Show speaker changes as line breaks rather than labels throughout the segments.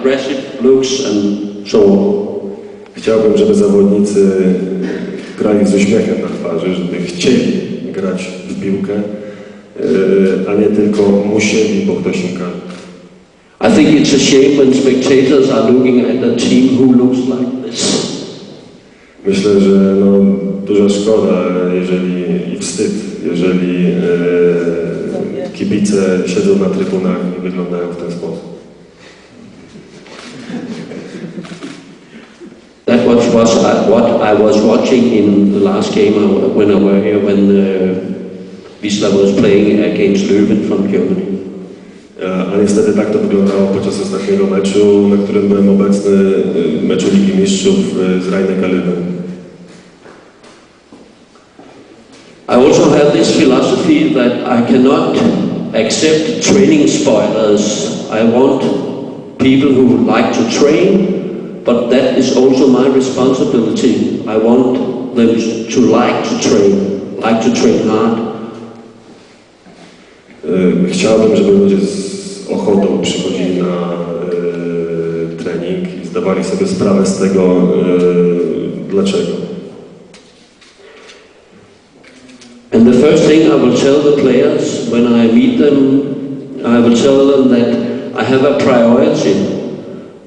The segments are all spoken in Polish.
aggressive looks and.
Chciałbym, żeby zawodnicy grali z uśmiechem na twarzy, żeby chcieli grać w piłkę, yy, a nie tylko musieli, bo ktoś im każe.
I think it's a shame when spectators are looking at a team who looks like this.
Myślę, że no, duża szkoda, jeżeli i wstyd, jeżeli e, kibice siedzą na trybunach i wyglądają w ten sposób.
What I was watching in the last game I- when I were here when uh, Wisla was playing against Leuven from Germany.
E, A niestety tak to wyglądało podczas ostatniego meczu, na którym byłem obecny, meczu Ligi Mistrzów z Rajnek Leuven.
I also have this philosophy that I cannot accept training spoilers. I want people who like to train, but that is also my responsibility. I want them to like to train, like to train hard.
Chciałbym, żeby ludzie z ochotą przychodzili na trening i zdawali sobie sprawę z tego, dlaczego.
And the first thing I will tell the players when I meet them, I will tell them that I have a priority.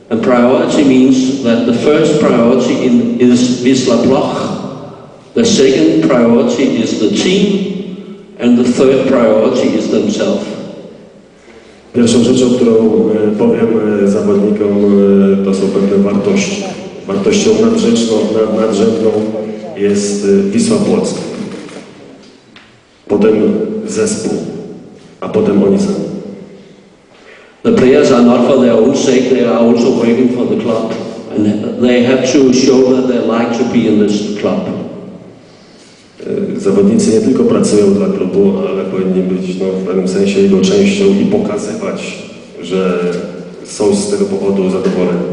And priority means that the first priority in, is Wisla Bloch, the second priority is the team, and the third priority is themselves.
Pierwszą rzeczą, którą e, powiem e, zawodnikom, e, to są pewne wartości. Wartością nadrzeczną, nad- nadrzędną jest Wisła Płock. Potem zespół, a potem oni sami.
The players are not for their own sake, they are also working for the club. And they have to show that they like to be in this club.
E, Zawodnicy nie tylko pracują dla klubu, ale powinni być no, w pewnym sensie jego częścią i pokazywać, że są z tego powodu zadowoleni.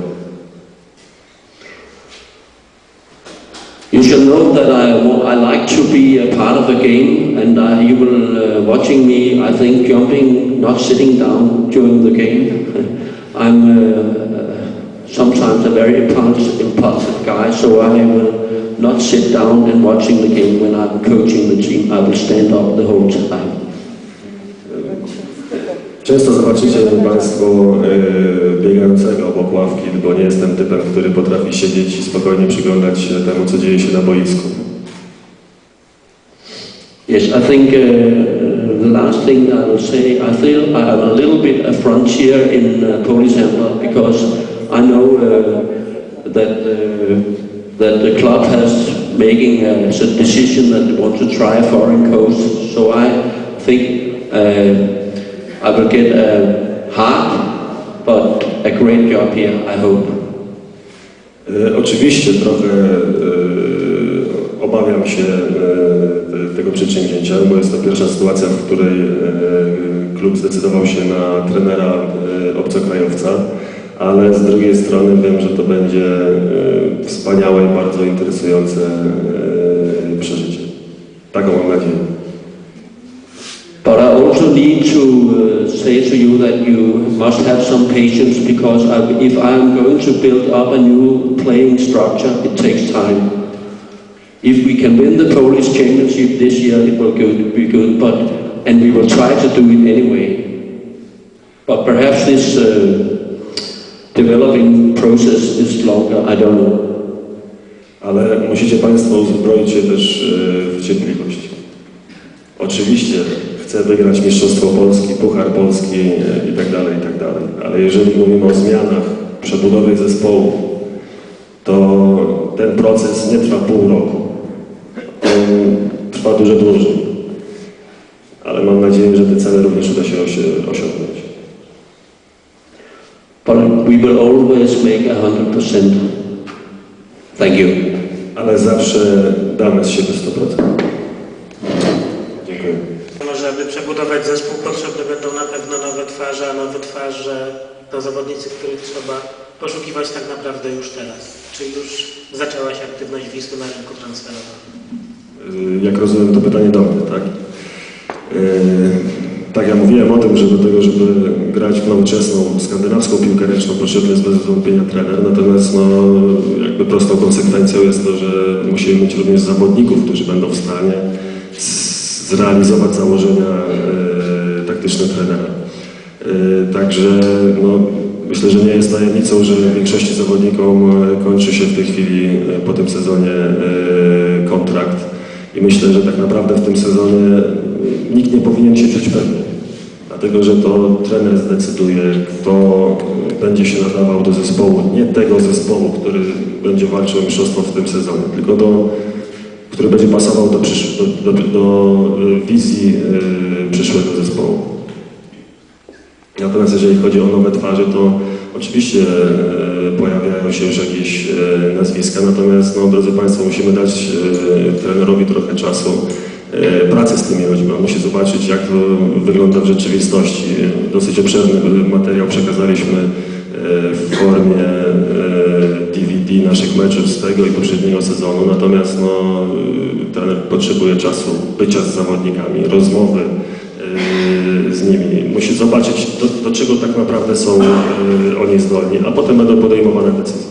Know that I, I like to be a part of a game, and uh, you will, uh, watching me, I think, jumping, not sitting down during the game. I'm uh, sometimes a very impulsive, impulsive guy, so I will not sit down and watching the game when I'm coaching the team. I will stand up the whole time.
Często zobaczycie Państwo e, biegającego obok ławki, bo nie jestem typem, który potrafi siedzieć i spokojnie przyglądać się temu, co dzieje się na boisku.
Yes, I think uh, the last thing I will say, I feel I am a little bit a frontier in uh, Polish handball because I know uh, that uh, that the club has making a, a decision that they want to try a foreign coach. So I think uh, I will get a hard but a great job here. I hope.
E, Oczywiście trochę e, obawiam się e, te- tego przedsięwzięcia, bo jest to pierwsza sytuacja, w której e, klub zdecydował się na trenera e, obcokrajowca, ale z drugiej strony wiem, że to będzie e, wspaniałe i bardzo interesujące e,
must have some patience because I, if I am going to build up a new playing structure, it takes time. If we can win the Polish championship this year, it will be good, but, and we will try to do it anyway. But perhaps this uh, developing process is longer, I don't know.
Ale musicie Państwo uzbroić się też w cierpliwość. Oczywiście chcę wygrać Mistrzostwo Polski, Puchar Polski e, i tak dalej, i tak dalej. Ale jeżeli mówimy o zmianach, przebudowie zespołu, to ten proces nie trwa pół roku. On trwa dużo dłużej. Ale mam nadzieję, że te cele również uda się osi- osiągnąć.
But we will always make a hundred percent. Thank you.
Ale zawsze damy z siebie 100%.
Aby przebudować zespół, potrzebne będą na pewno nowe twarze, a nowe twarze to zawodnicy, których trzeba poszukiwać tak naprawdę już teraz. Czy już zaczęła się aktywność Wisły na rynku transferowym?
Y, Jak rozumiem to pytanie do mnie, tak? Y, Tak, ja mówiłem o tym, że do tego, żeby grać w nowoczesną, skandynawską piłkę ręczną, potrzebny jest bez wątpienia trener, natomiast no, jakby prostą konsekwencją jest to, że musimy mieć również zawodników, którzy będą w stanie zrealizować założenia e, taktyczne trenera. E, Także no, myślę, że nie jest tajemnicą, że większości zawodnikom e, kończy się w tej chwili e, po tym sezonie e, kontrakt i myślę, że tak naprawdę w tym sezonie e, nikt nie powinien się czuć pewny. Dlatego, że to trener zdecyduje, kto będzie się nadawał do zespołu, nie tego zespołu, który będzie walczył o mistrzostwo w tym sezonie, tylko do, który będzie pasował do, do, do, do e, wizji e, przyszłego zespołu. Natomiast jeżeli chodzi o nowe twarze, to oczywiście e, pojawiają się już jakieś e, nazwiska, natomiast no, drodzy Państwo, musimy dać e, trenerowi trochę czasu e, pracy z tymi ludźmi. On musi zobaczyć, jak to wygląda w rzeczywistości. Dosyć obszerny materiał przekazaliśmy e, w formie e, Naszych meczów z tego i poprzedniego sezonu, natomiast no, e, trener potrzebuje czasu bycia z zawodnikami, rozmowy e, z nimi. Musi zobaczyć, do, do czego tak naprawdę są e, oni zdolni, a potem będą podejmowane decyzje.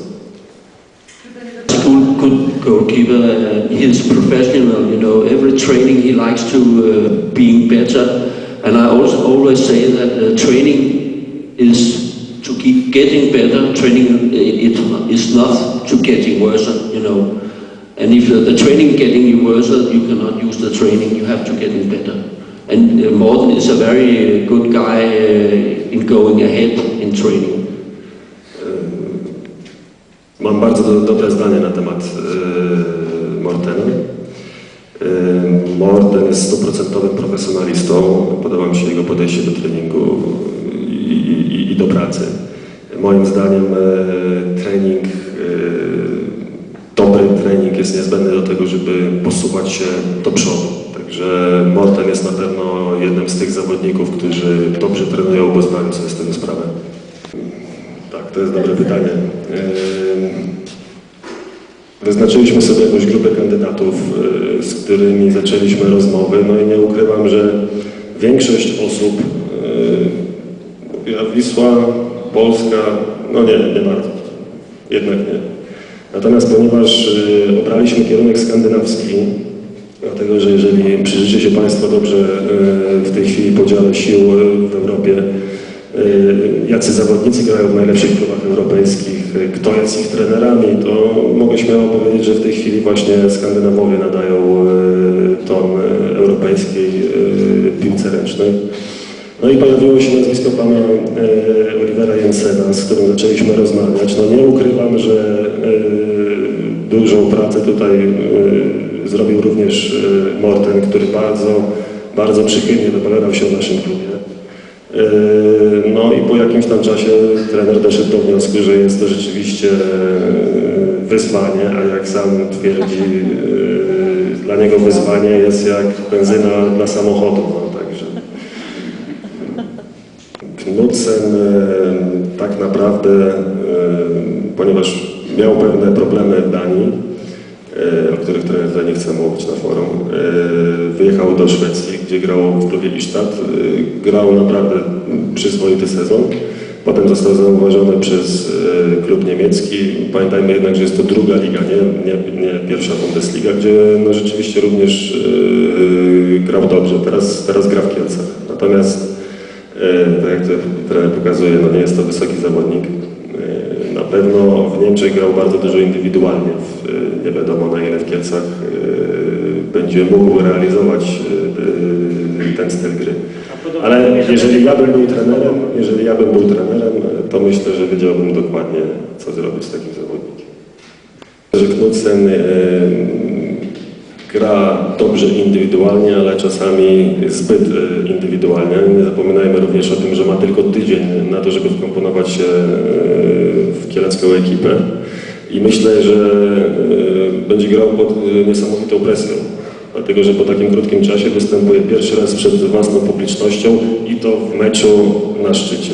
Goalkeeper. Uh, he is professional. You know, every training he likes to uh, being better. And I also always say that uh, training is getting better. Training uh, it is not to getting worse. You know, and if the training getting you worse, you cannot use the training. You have to getting better. And uh, Morten is a very good guy uh, in going ahead in training.
Mam bardzo do, dobre zdanie na temat e, Mortena. E, Morten jest stuprocentowym profesjonalistą. Podoba mi się jego podejście do treningu i, i, i do pracy. Moim zdaniem e, trening, e, dobry trening jest niezbędny do tego, żeby posuwać się do przodu. Także Morten jest na pewno jednym z tych zawodników, którzy dobrze trenują, bo znają sobie z tego sprawę. Tak, to jest dobre pytanie. Ym, Wyznaczyliśmy sobie jakąś grupę kandydatów, z którymi zaczęliśmy rozmowy, no i nie ukrywam, że większość osób mówiła Wisła, Polska, no nie, nie bardzo, jednak nie. Natomiast ponieważ y, obraliśmy kierunek skandynawski, dlatego że jeżeli przyjrzycie się Państwo dobrze y, w tej chwili podziale sił y, w Europie, jacy zawodnicy grają w najlepszych klubach europejskich, kto jest ich trenerami, to mogę śmiało powiedzieć, że w tej chwili właśnie Skandynawowie nadają ton europejskiej piłce ręcznej. No i pojawiło się nazwisko pana e, Olivera Jensena, z którym zaczęliśmy rozmawiać. No nie ukrywam, że e, dużą pracę tutaj e, zrobił również e, Morten, który bardzo, bardzo przychylnie wypowiadał się o naszym klubie. E, No i po jakimś tam czasie trener doszedł do wniosku, że jest to rzeczywiście e, wyzwanie, a jak sam twierdzi, e, dla niego wyzwanie jest jak benzyna dla samochodu. No, także Knudsen e, tak naprawdę, e, ponieważ miał pewne problemy w Danii, e, o których trochę nie chcę mówić na forum, wyjechał do Szwecji, gdzie grał w klubie. E, Grał naprawdę przyzwoity sezon. Potem został zauważony przez klub niemiecki. Pamiętajmy jednak, że jest to druga liga, nie, nie, nie pierwsza Bundesliga, gdzie no, rzeczywiście również grał dobrze. Teraz, teraz gra w Kielcach. Natomiast Tak jak to trener pokazuje, no nie jest to wysoki zawodnik. E, Na pewno w Niemczech grał bardzo dużo indywidualnie. E, nie wiadomo na ile w Kielcach e, będzie mógł realizować e, ten styl gry. Ale jeżeli ja bym był trenerem, jeżeli ja bym był trenerem, e, to myślę, że wiedziałbym dokładnie, co zrobić z takim zawodnikiem. Że Knudsen e, gra dobrze indywidualnie, ale czasami zbyt e, indywidualnie. Nie zapominajmy również o tym, że ma tylko tydzień na to, żeby wkomponować się e, w kielecką ekipę. I myślę, że e, będzie grał pod niesamowitą presją. Dlatego, że po takim krótkim czasie występuje pierwszy raz przed własną publicznością i to w meczu na szczycie.